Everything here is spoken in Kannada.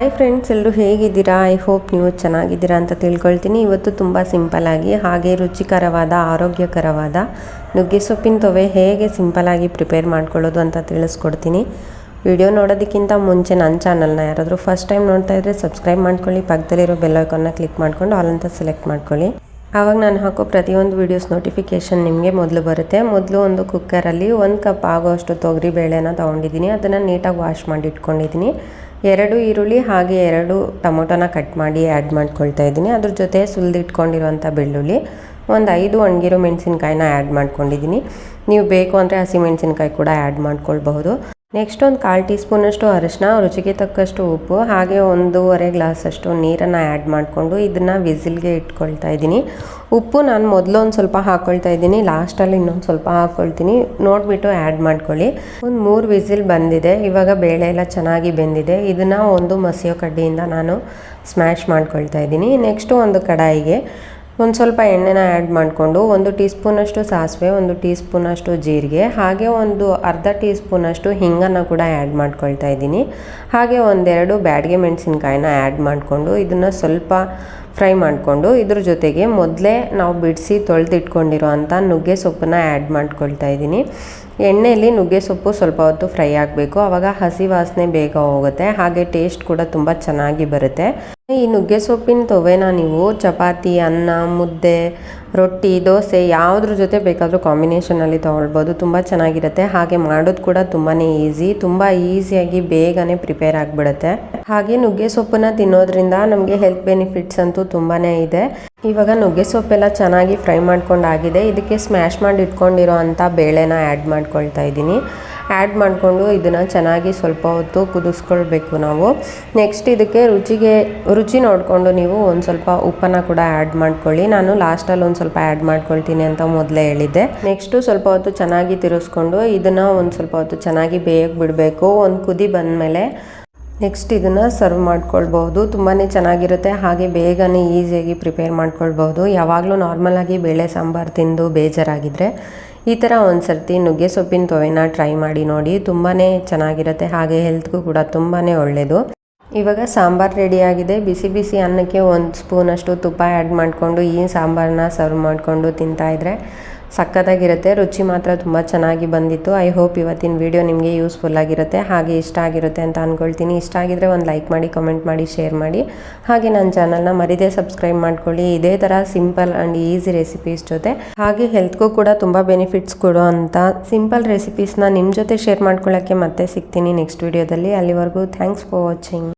ಹಾಯ್ ಫ್ರೆಂಡ್ಸ್ ಎಲ್ಲರೂ ಹೇಗಿದ್ದೀರಾ? ಐ ಹೋಪ್ ನೀವು ಚೆನ್ನಾಗಿದ್ದೀರಾ ಅಂತ ತಿಳ್ಕೊಳ್ತೀನಿ. ಇವತ್ತು ತುಂಬ ಸಿಂಪಲ್ಲಾಗಿ ಹಾಗೆ ರುಚಿಕರವಾದ, ಆರೋಗ್ಯಕರವಾದ ನುಗ್ಗೆ ಸೊಪ್ಪಿನ ತೊವೆ ಹೇಗೆ ಸಿಂಪಲ್ಲಾಗಿ ಪ್ರಿಪೇರ್ ಮಾಡ್ಕೊಳ್ಳೋದು ಅಂತ ತಿಳಿಸ್ಕೊಡ್ತೀನಿ. ವಿಡಿಯೋ ನೋಡೋದಕ್ಕಿಂತ ಮುಂಚೆ ನನ್ನ ಚಾನಲ್ನ ಯಾರಾದರೂ ಫಸ್ಟ್ ಟೈಮ್ ನೋಡ್ತಾ ಇದ್ದರೆ ಸಬ್ಸ್ಕ್ರೈಬ್ ಮಾಡ್ಕೊಳ್ಳಿ. ಪಕ್ಕದಲ್ಲಿರೋ ಬೆಲ್ ಐಕಾನ್ನ ಕ್ಲಿಕ್ ಮಾಡ್ಕೊಂಡು ಆಲ್ ಅಂತ ಸೆಲೆಕ್ಟ್ ಮಾಡ್ಕೊಳ್ಳಿ. ಆವಾಗ ನಾನು ಹಾಕೋ ಪ್ರತಿಯೊಂದು ವೀಡಿಯೋಸ್ ನೋಟಿಫಿಕೇಷನ್ ನಿಮಗೆ ಮೊದಲು ಬರುತ್ತೆ. ಮೊದಲು ಒಂದು ಕುಕ್ಕರಲ್ಲಿ ಒಂದು ಕಪ್ ಆಗೋಷ್ಟು ತೊಗರಿ ಬೇಳೆನ ತೊಗೊಂಡಿದ್ದೀನಿ. ಅದನ್ನು ನೀಟಾಗಿ ವಾಶ್ ಮಾಡಿ ಇಟ್ಕೊಂಡಿದ್ದೀನಿ. ಎರಡು ಈರುಳ್ಳಿ ಹಾಗೆ ಎರಡು ಟೊಮೊಟೊನ ಕಟ್ ಮಾಡಿ ಆ್ಯಡ್ ಮಾಡ್ಕೊಳ್ತಾ ಇದ್ದೀನಿ. ಅದ್ರ ಜೊತೆ ಸುಲಿದಿಟ್ಕೊಂಡಿರುವಂಥ ಬೆಳ್ಳುಳ್ಳಿ, ಒಂದು ಐದು ಒಣಗಿರೋ ಮೆಣಸಿನ್ಕಾಯಿನ ಆ್ಯಡ್ ಮಾಡ್ಕೊಂಡಿದ್ದೀನಿ. ನೀವು ಬೇಕು ಅಂದರೆ ಹಸಿ ಮೆಣಸಿನ್ಕಾಯಿ ಕೂಡ ಆ್ಯಡ್ ಮಾಡ್ಕೊಳ್ಬಹುದು. ನೆಕ್ಸ್ಟ್ ಒಂದು ಕಾಲು ಟೀ ಸ್ಪೂನಷ್ಟು ಅರಿಶಿನ, ರುಚಿಗೆ ತಕ್ಕಷ್ಟು ಉಪ್ಪು, ಹಾಗೆ ಒಂದೂವರೆ ಗ್ಲಾಸಷ್ಟು ನೀರನ್ನು ಆ್ಯಡ್ ಮಾಡಿಕೊಂಡು ಇದನ್ನು ವಿಸಿಲ್ಗೆ ಇಟ್ಕೊಳ್ತಾ ಇದ್ದೀನಿ. ಉಪ್ಪು ನಾನು ಮೊದಲು ಒಂದು ಸ್ವಲ್ಪ ಹಾಕ್ಕೊಳ್ತಾ ಇದ್ದೀನಿ ಲಾಸ್ಟಲ್ಲಿ ಇನ್ನೊಂದು ಸ್ವಲ್ಪ ಹಾಕ್ಕೊಳ್ತೀನಿ ನೋಡಿಬಿಟ್ಟು ಆ್ಯಡ್ ಮಾಡ್ಕೊಳ್ಳಿ. ಒಂದು ಮೂರು ವಿಸಿಲ್ ಬಂದಿದೆ, ಇವಾಗ ಬೇಳೆ ಎಲ್ಲ ಚೆನ್ನಾಗಿ ಬೆಂದಿದೆ. ಇದನ್ನು ಒಂದು ಮಸಿಯೋ ಕಡ್ಡಿಯಿಂದ ನಾನು ಸ್ಮ್ಯಾಶ್ ಮಾಡ್ಕೊಳ್ತಾ ಇದ್ದೀನಿ. ನೆಕ್ಸ್ಟು ಒಂದು ಕಡಾಯಿಗೆ ಒಂದು ಸ್ವಲ್ಪ ಎಣ್ಣೆನ ಆ್ಯಡ್ ಮಾಡಿಕೊಂಡು ಒಂದು ಟೀ ಸ್ಪೂನಷ್ಟು ಸಾಸಿವೆ, ಒಂದು ಟೀ ಸ್ಪೂನಷ್ಟು ಜೀರಿಗೆ, ಹಾಗೆ ಒಂದು ಅರ್ಧ ಟೀ ಸ್ಪೂನಷ್ಟು ಹಿಂಗನ್ನು ಕೂಡ ಆ್ಯಡ್ ಮಾಡ್ಕೊಳ್ತಾ ಇದ್ದೀನಿ. ಹಾಗೆ ಒಂದೆರಡು ಬ್ಯಾಡಗೆ ಮೆಣಸಿನ್ಕಾಯಿನ ಆ್ಯಡ್ ಮಾಡಿಕೊಂಡು ಇದನ್ನು ಸ್ವಲ್ಪ ಫ್ರೈ ಮಾಡಿಕೊಂಡು ಇದ್ರ ಜೊತೆಗೆ ಮೊದಲೇ ನಾವು ಬಿಡಿಸಿ ತೊಳೆದಿಟ್ಕೊಂಡಿರೋ ಅಂಥ ನುಗ್ಗೆ ಸೊಪ್ಪನ್ನ ಆ್ಯಡ್ ಮಾಡ್ಕೊಳ್ತಾ ಇದ್ದೀನಿ. ಎಣ್ಣೆಯಲ್ಲಿ ನುಗ್ಗೆ ಸೊಪ್ಪು ಸ್ವಲ್ಪ ಹೊತ್ತು ಫ್ರೈ ಆಗಬೇಕು. ಆವಾಗ ಹಸಿ ವಾಸನೆ ಬೇಗ ಹೋಗುತ್ತೆ. ಹಾಗೆ ಟೇಸ್ಟ್ ಕೂಡ ತುಂಬ ಚೆನ್ನಾಗಿ ಬರುತ್ತೆ. ಈ ನುಗ್ಗೆ ಸೊಪ್ಪಿನ ತೊವೆನ ನೀವು? ಚಪಾತಿ, ಅನ್ನ, ಮುದ್ದೆ, ರೊಟ್ಟಿ, ದೋಸೆ ಯಾವುದ್ರ ಜೊತೆ ಬೇಕಾದರೂ ಕಾಂಬಿನೇಷನಲ್ಲಿ ತೊಗೊಳ್ಬೋದು. ತುಂಬ ಚೆನ್ನಾಗಿರುತ್ತೆ. ಹಾಗೆ ಮಾಡೋದು ಕೂಡ ತುಂಬಾ ಈಸಿ ತುಂಬ ಈಸಿಯಾಗಿ ಬೇಗನೆ ಪ್ರಿಪೇರ್ ಆಗಿಬಿಡುತ್ತೆ. ಹಾಗೆ ನುಗ್ಗೆ ಸೊಪ್ಪನ್ನ ತಿನ್ನೋದ್ರಿಂದ ನಮಗೆ ಹೆಲ್ತ್ ಬೆನಿಫಿಟ್ಸ್ ಅಂತೂ ತುಂಬಾ ಇದೆ. ಇವಾಗ ನುಗ್ಗೆ ಸೊಪ್ಪೆಲ್ಲ ಚೆನ್ನಾಗಿ ಫ್ರೈ ಮಾಡ್ಕೊಂಡಾಗಿದೆ ಇದಕ್ಕೆ ಸ್ಮ್ಯಾಶ್ ಮಾಡಿ ಇಟ್ಕೊಂಡಿರೋ ಅಂಥ ಬೇಳೆನ ಆ್ಯಡ್ ಮಾಡ್ಕೊಳ್ತಾ ಇದ್ದೀನಿ. ಆ್ಯಡ್ ಮಾಡಿಕೊಂಡು ಇದನ್ನು ಚೆನ್ನಾಗಿ ಸ್ವಲ್ಪ ಹೊತ್ತು ಕುದಿಸ್ಕೊಳ್ಬೇಕು ನಾವು. ನೆಕ್ಸ್ಟ್ ಇದಕ್ಕೆ ರುಚಿಗೆ, ರುಚಿ ನೋಡಿಕೊಂಡು ನೀವು ಒಂದು ಸ್ವಲ್ಪ ಉಪ್ಪನ್ನು ಕೂಡ ಆ್ಯಡ್ ಮಾಡ್ಕೊಳ್ಳಿ. ನಾನು ಲಾಸ್ಟಲ್ಲಿ ಒಂದು ಸ್ವಲ್ಪ ಆ್ಯಡ್ ಮಾಡ್ಕೊಳ್ತೀನಿ ಅಂತ ಮೊದಲೇ ಹೇಳಿದ್ದೆ. ನೆಕ್ಸ್ಟು ಸ್ವಲ್ಪ ಹೊತ್ತು ಚೆನ್ನಾಗಿ ತಿರುಗಿಸ್ಕೊಂಡು ಇದನ್ನು ಒಂದು ಸ್ವಲ್ಪ ಹೊತ್ತು ಚೆನ್ನಾಗಿ ಬೇಯಕ್ಕೆ ಬಿಡಬೇಕು. ಒಂದು ಕುದಿ ಬಂದಮೇಲೆ ನೆಕ್ಸ್ಟ್ ಇದನ್ನು ಸರ್ವ್ ಮಾಡ್ಕೊಳ್ಬಹುದು. ತುಂಬಾ ಚೆನ್ನಾಗಿರುತ್ತೆ. ಹಾಗೆ ಬೇಗನೆ ಈಸಿಯಾಗಿ ಪ್ರಿಪೇರ್ ಮಾಡ್ಕೊಳ್ಬಹುದು. ಯಾವಾಗಲೂ ನಾರ್ಮಲಾಗಿ ಬೇಳೆ ಸಾಂಬಾರು ತಿಂದು ಬೇಜಾರಾಗಿದ್ದರೆ ಈ ಥರ ಒಂದು ಸರ್ತಿ ನುಗ್ಗೆ ಸೊಪ್ಪಿನ ತೊವೆನ ಟ್ರೈ ಮಾಡಿ ನೋಡಿ ತುಂಬಾ ಚೆನ್ನಾಗಿರುತ್ತೆ. ಹಾಗೆ ಹೆಲ್ತ್ಗೂ ಕೂಡ ತುಂಬಾ ಒಳ್ಳೆಯದು ಇವಾಗ ಸಾಂಬಾರು ರೆಡಿಯಾಗಿದೆ ಬಿಸಿ ಬಿಸಿ ಅನ್ನಕ್ಕೆ ಒಂದು ಸ್ಪೂನಷ್ಟು ತುಪ್ಪ ಆ್ಯಡ್ ಮಾಡಿಕೊಂಡು, ಈ ಸಾಂಬಾರನ್ನ ಸರ್ವ್ ಮಾಡಿಕೊಂಡು ತಿಂತಾಯಿದ್ರೆ ಸಕ್ಕತ್ತಾಗಿರುತ್ತೆ ರುಚಿ ಮಾತ್ರ ತುಂಬ ಚೆನ್ನಾಗಿ ಬಂದಿತ್ತು. ಐ ಹೋಪ್ ಇವತ್ತಿನ ವಿಡಿಯೋ ನಿಮಗೆ ಯೂಸ್ಫುಲ್ ಆಗಿರುತ್ತೆ. ಹಾಗೆ ಇಷ್ಟ ಆಗಿರುತ್ತೆ ಅಂತ ಅಂದ್ಕೊಳ್ತೀನಿ ಇಷ್ಟ ಆಗಿದ್ರೆ ಒಂದು ಲೈಕ್ ಮಾಡಿ ಕಮೆಂಟ್ ಮಾಡಿ ಶೇರ್ ಮಾಡಿ. ಹಾಗೆ ನನ್ನ ಚಾನಲ್ನ ಮರಿದೇ ಸಬ್ಸ್ಕ್ರೈಬ್ ಮಾಡ್ಕೊಳ್ಳಿ. ಇದೇ ಥರ ಸಿಂಪಲ್ ಆ್ಯಂಡ್ ಈಸಿ ರೆಸಿಪೀಸ್ ಜೊತೆ. ಹಾಗೆ ಹೆಲ್ತ್ಗೂ ಕೂಡ ತುಂಬ ಬೆನಿಫಿಟ್ಸ್ ಕೊಡೋ ಅಂಥ ಸಿಂಪಲ್ ರೆಸಿಪೀಸ್ನ ನಿಮ್ಮ ಜೊತೆ ಶೇರ್ ಮಾಡ್ಕೊಳ್ಳೋಕ್ಕೆ ಮತ್ತೆ ಸಿಗ್ತೀನಿ ನೆಕ್ಸ್ಟ್ ವಿಡಿಯೋದಲ್ಲಿ ಅಲ್ಲಿವರೆಗೂ ಥ್ಯಾಂಕ್ಸ್ ಫಾರ್ ವಾಚಿಂಗ್